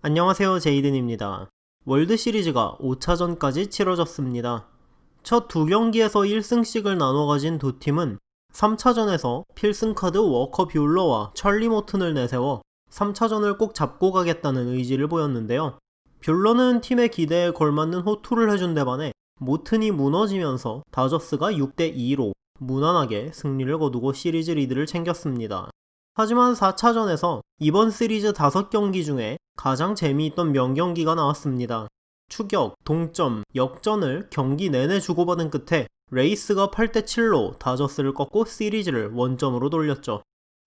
안녕하세요 제이든입니다. 월드 시리즈가 5차전까지 치러졌습니다. 첫 두 경기에서 1승씩을 나눠 가진 두 팀은 3차전에서 필승카드 워커 뷰러와 찰리 모튼을 내세워 3차전을 꼭 잡고 가겠다는 의지를 보였는데요. 뷰러는 팀의 기대에 걸맞는 호투를 해준 데 반해 모튼이 무너지면서 다저스가 6대2로 무난하게 승리를 거두고 시리즈 리드를 챙겼습니다. 하지만 4차전에서 이번 시리즈 5경기 중에 가장 재미있던 명경기가 나왔습니다. 추격, 동점, 역전을 경기 내내 주고받은 끝에 레이스가 8대7로 다저스를 꺾고 시리즈를 원점으로 돌렸죠.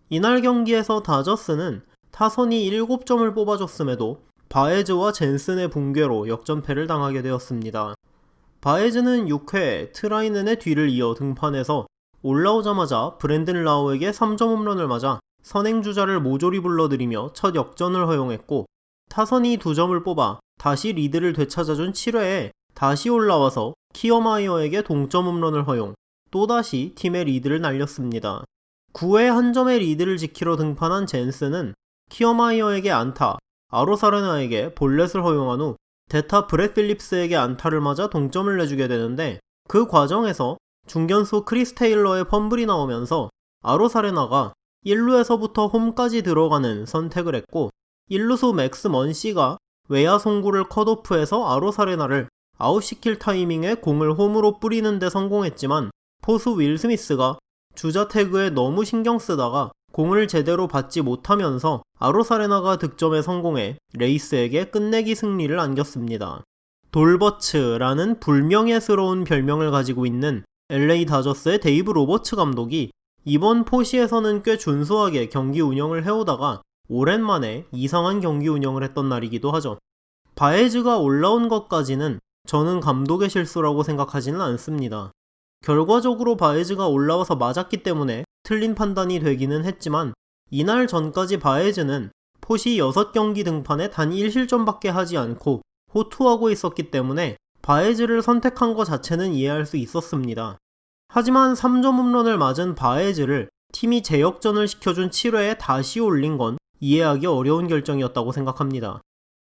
이날 경기에서 다저스는 타선이 7점을 뽑아줬음에도 바에즈와 젠슨의 붕괴로 역전패를 당하게 되었습니다. 바에즈는 6회 트라이넨의 뒤를 이어 등판해서 올라오자마자 브랜든 라우에게 3점 홈런을 맞아 선행주자를 모조리 불러들이며 첫 역전을 허용했고 타선이 2점을 뽑아 다시 리드를 되찾아준 7회에 다시 올라와서 키어마이어에게 동점 홈런을 허용 또다시 팀의 리드를 날렸습니다. 9회 한 점의 리드를 지키러 등판한 젠스는 키어마이어에게 안타, 아로사르나에게 볼넷을 허용한 후 데타 브렛 필립스에게 안타를 맞아 동점을 내주게 되는데 그 과정에서 중견수 크리스 테일러의 펌블이 나오면서 아로사레나가 1루에서부터 홈까지 들어가는 선택을 했고 1루수 맥스 먼씨가 외야 송구를 컷오프해서 아로사레나를 아웃시킬 타이밍에 공을 홈으로 뿌리는 데 성공했지만 포수 윌 스미스가 주자 태그에 너무 신경 쓰다가 공을 제대로 받지 못하면서 아로사레나가 득점에 성공해 레이스에게 끝내기 승리를 안겼습니다. 돌버츠라는 불명예스러운 별명을 가지고 있는 LA 다저스의 데이브 로버츠 감독이 이번 포시에서는 꽤 준수하게 경기 운영을 해오다가 오랜만에 이상한 경기 운영을 했던 날이기도 하죠. 바에즈가 올라온 것까지는 저는 감독의 실수라고 생각하지는 않습니다. 결과적으로 바에즈가 올라와서 맞았기 때문에 틀린 판단이 되기는 했지만 이날 전까지 바에즈는 포시 6경기 등판에 단 1실점밖에 하지 않고 호투하고 있었기 때문에 바에즈를 선택한 것 자체는 이해할 수 있었습니다. 하지만 3점 홈런을 맞은 바에즈를 팀이 재역전을 시켜준 7회에 다시 올린 건 이해하기 어려운 결정이었다고 생각합니다.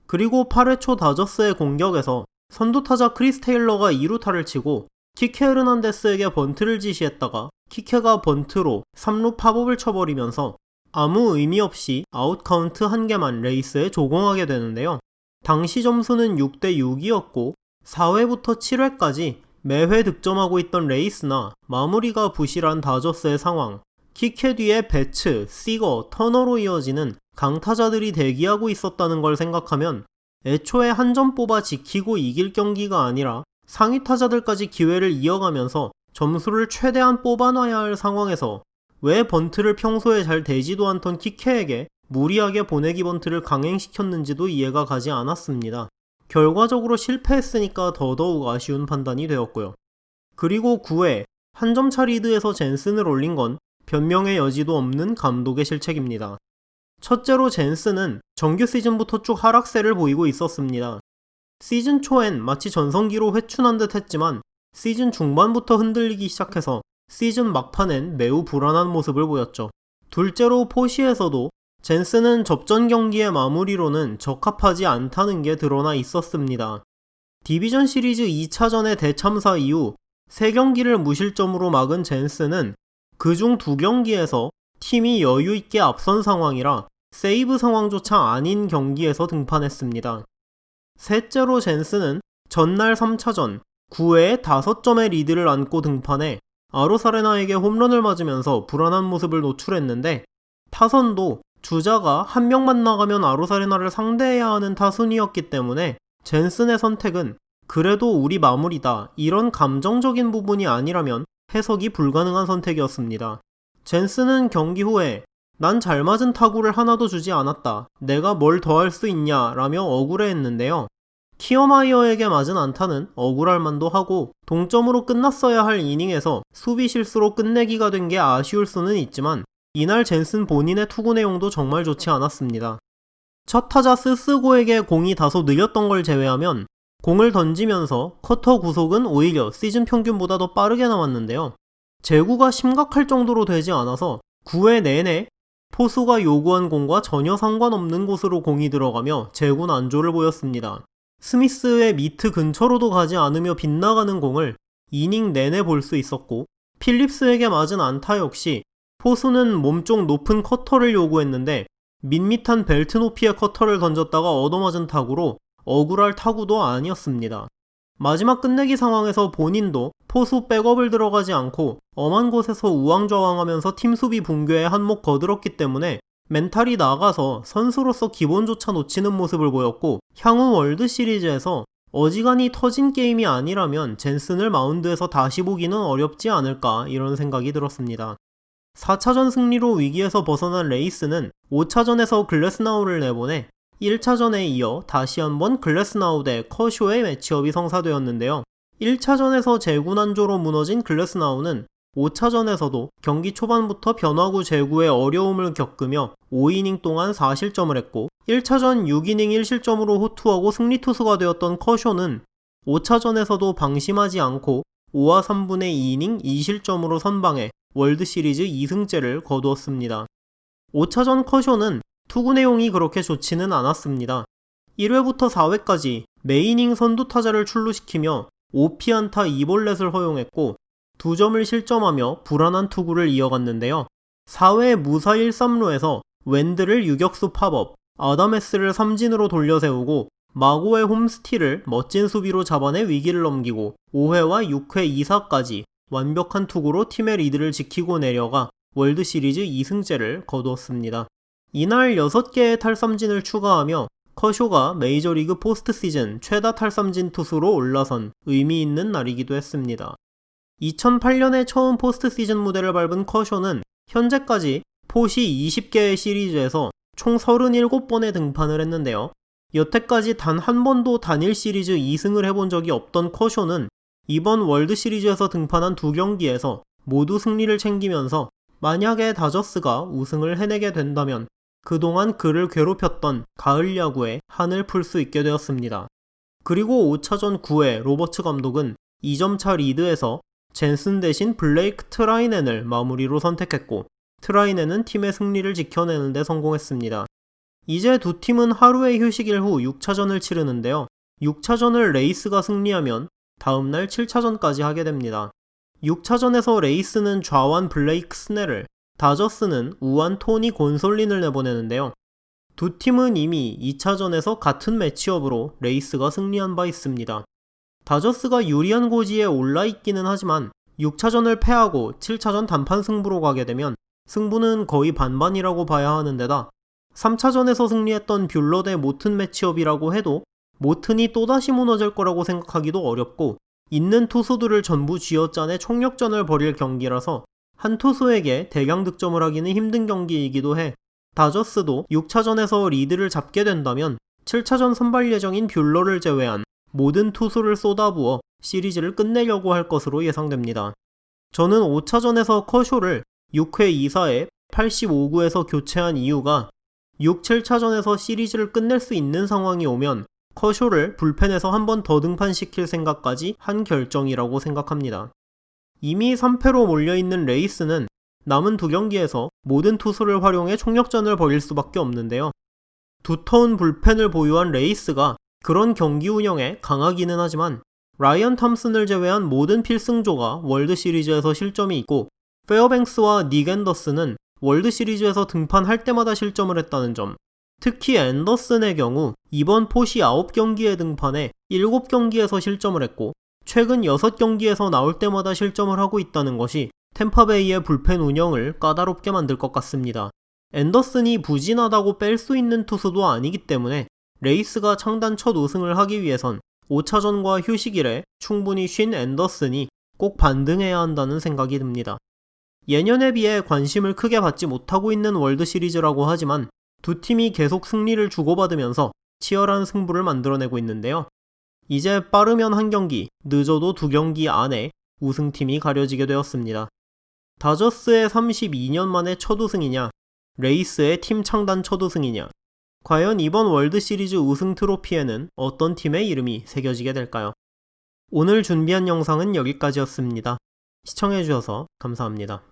그리고 8회 초 다저스의 공격에서 선두타자 크리스 테일러가 2루타를 치고 키케 헤르난데스에게 번트를 지시했다가 키케가 번트로 3루 팝업을 쳐버리면서 아무 의미 없이 아웃 카운트 한 개만 레이스에 조공하게 되는데요. 당시 점수는 6대 6이었고 4회부터 7회까지 매회 득점하고 있던 레이스나 마무리가 부실한 다저스의 상황, 키케 뒤에 배츠, 시거, 터너로 이어지는 강타자들이 대기하고 있었다는 걸 생각하면 애초에 한 점 뽑아 지키고 이길 경기가 아니라 상위 타자들까지 기회를 이어가면서 점수를 최대한 뽑아놔야 할 상황에서 왜 번트를 평소에 잘 되지도 않던 키케에게 무리하게 보내기 번트를 강행시켰는지도 이해가 가지 않았습니다. 결과적으로 실패했으니까 더더욱 아쉬운 판단이 되었고요. 그리고 9회 한 점 차 리드에서 젠슨을 올린 건 변명의 여지도 없는 감독의 실책입니다. 첫째로 젠슨은 정규 시즌부터 쭉 하락세를 보이고 있었습니다. 시즌 초엔 마치 전성기로 회춘한 듯 했지만 시즌 중반부터 흔들리기 시작해서 시즌 막판엔 매우 불안한 모습을 보였죠. 둘째로 포시에서도 젠스는 접전 경기의 마무리로는 적합하지 않다는 게 드러나 있었습니다. 디비전 시리즈 2차전의 대참사 이후 3경기를 무실점으로 막은 젠스는 그중 2경기에서 팀이 여유있게 앞선 상황이라 세이브 상황조차 아닌 경기에서 등판했습니다. 셋째로 젠스는 전날 3차전 9회에 5점의 리드를 안고 등판해 아로사레나에게 홈런을 맞으면서 불안한 모습을 노출했는데 타선도 주자가 한 명만 나가면 아로사레나를 상대해야 하는 타순이었기 때문에 젠슨의 선택은 그래도 우리 마무리다 이런 감정적인 부분이 아니라면 해석이 불가능한 선택이었습니다. 젠슨은 경기 후에 난 잘 맞은 타구를 하나도 주지 않았다. 내가 뭘 더 할 수 있냐 라며 억울해 했는데요. 키어마이어에게 맞은 안타는 억울할 만도 하고 동점으로 끝났어야 할 이닝에서 수비 실수로 끝내기가 된 게 아쉬울 수는 있지만 이날 젠슨 본인의 투구 내용도 정말 좋지 않았습니다. 첫 타자 스스고에게 공이 다소 느렸던 걸 제외하면 공을 던지면서 커터 구속은 오히려 시즌 평균보다 더 빠르게 나왔는데요. 제구가 심각할 정도로 되지 않아서 9회 내내 포수가 요구한 공과 전혀 상관없는 곳으로 공이 들어가며 제구 난조를 보였습니다. 스미스의 미트 근처로도 가지 않으며 빗나가는 공을 이닝 내내 볼 수 있었고 필립스에게 맞은 안타 역시 포수는 몸쪽 높은 커터를 요구했는데 밋밋한 벨트 높이의 커터를 던졌다가 얻어맞은 타구로 억울할 타구도 아니었습니다. 마지막 끝내기 상황에서 본인도 포수 백업을 들어가지 않고 엄한 곳에서 우왕좌왕하면서 팀 수비 붕괴에 한몫 거들었기 때문에 멘탈이 나가서 선수로서 기본조차 놓치는 모습을 보였고 향후 월드 시리즈에서 어지간히 터진 게임이 아니라면 젠슨을 마운드에서 다시 보기는 어렵지 않을까 이런 생각이 들었습니다. 4차전 승리로 위기에서 벗어난 레이스는 5차전에서 글래스나우를 내보내 1차전에 이어 다시 한번 글래스나우 대 커쇼의 매치업이 성사되었는데요. 1차전에서 재구난조로 무너진 글래스나우는 5차전에서도 경기 초반부터 변화구 제구에 어려움을 겪으며 5이닝 동안 4실점을 했고 1차전 6이닝 1실점으로 호투하고 승리 투수가 되었던 커쇼는 5차전에서도 방심하지 않고 5와 3분의 2이닝 2실점으로 선방해 월드시리즈 2승째를 거두었습니다. 5차전 커쇼는 투구 내용이 그렇게 좋지는 않았습니다. 1회부터 4회까지 메이닝 선두 타자를 출루시키며 5피안타 2볼넷을 허용했고 2점을 실점하며 불안한 투구를 이어갔는데요. 4회 무사 1-3루에서 웬드를 유격수 팝업, 아다메스를 삼진으로 돌려세우고 마고의 홈스틸을 멋진 수비로 잡아내 위기를 넘기고 5회와 6회 2사까지 완벽한 투구로 팀의 리드를 지키고 내려가 월드 시리즈 2승째를 거두었습니다. 이날 6개의 탈삼진을 추가하며 커쇼가 메이저리그 포스트 시즌 최다 탈삼진 투수로 올라선 의미 있는 날이기도 했습니다. 2008년에 처음 포스트 시즌 무대를 밟은 커쇼는 현재까지 포시 20개의 시리즈에서 총 37번의 등판을 했는데요. 여태까지 단 한 번도 단일 시리즈 2승을 해본 적이 없던 커쇼는 이번 월드 시리즈에서 등판한 두 경기에서 모두 승리를 챙기면서 만약에 다저스가 우승을 해내게 된다면 그동안 그를 괴롭혔던 가을 야구에 한을 풀 수 있게 되었습니다. 그리고 5차전 9회 로버츠 감독은 2점차 리드에서 젠슨 대신 블레이크 트라이넨을 마무리로 선택했고 트라이넨은 팀의 승리를 지켜내는 데 성공했습니다. 이제 두 팀은 하루의 휴식일 후 6차전을 치르는데요. 6차전을 레이스가 승리하면 다음날 7차전까지 하게 됩니다. 6차전에서 레이스는 좌완 블레이크 스넬을, 다저스는 우완 토니 곤솔린을 내보내는데요. 두 팀은 이미 2차전에서 같은 매치업으로 레이스가 승리한 바 있습니다. 다저스가 유리한 고지에 올라 있기는 하지만 6차전을 패하고 7차전 단판 승부로 가게 되면 승부는 거의 반반이라고 봐야 하는 데다 3차전에서 승리했던 뷰러 대 모튼 매치업이라고 해도 모튼이 또다시 무너질 거라고 생각하기도 어렵고 있는 투수들을 전부 쥐어짜내 총력전을 벌일 경기라서 한 투수에게 대량 득점을 하기는 힘든 경기이기도 해 다저스도 6차전에서 리드를 잡게 된다면 7차전 선발 예정인 뷰러를 제외한 모든 투수를 쏟아부어 시리즈를 끝내려고 할 것으로 예상됩니다. 저는 5차전에서 커쇼를 6회 2사에 85구에서 교체한 이유가 6, 7차전에서 시리즈를 끝낼 수 있는 상황이 오면 커쇼를 불펜에서 한 번 더 등판시킬 생각까지 한 결정이라고 생각합니다. 이미 3패로 몰려있는 레이스는 남은 두 경기에서 모든 투수를 활용해 총력전을 벌일 수밖에 없는데요. 두터운 불펜을 보유한 레이스가 그런 경기 운영에 강하기는 하지만 라이언 탐슨을 제외한 모든 필승조가 월드 시리즈에서 실점이 있고 페어뱅스와 닉 앤더스는 월드 시리즈에서 등판할 때마다 실점을 했다는 점. 특히 앤더슨의 경우 이번 포시 9경기에 등판해 7경기에서 실점을 했고 최근 6경기에서 나올 때마다 실점을 하고 있다는 것이 템파베이의 불펜 운영을 까다롭게 만들 것 같습니다. 앤더슨이 부진하다고 뺄 수 있는 투수도 아니기 때문에 레이스가 창단 첫 우승을 하기 위해선 5차전과 휴식일에 충분히 쉰 앤더슨이 꼭 반등해야 한다는 생각이 듭니다. 예년에 비해 관심을 크게 받지 못하고 있는 월드 시리즈라고 하지만 두 팀이 계속 승리를 주고받으면서 치열한 승부를 만들어내고 있는데요. 이제 빠르면 한 경기, 늦어도 두 경기 안에 우승팀이 가려지게 되었습니다. 다저스의 32년 만에 첫 우승이냐, 레이스의 팀 창단 첫 우승이냐, 과연 이번 월드 시리즈 우승 트로피에는 어떤 팀의 이름이 새겨지게 될까요? 오늘 준비한 영상은 여기까지였습니다. 시청해주셔서 감사합니다.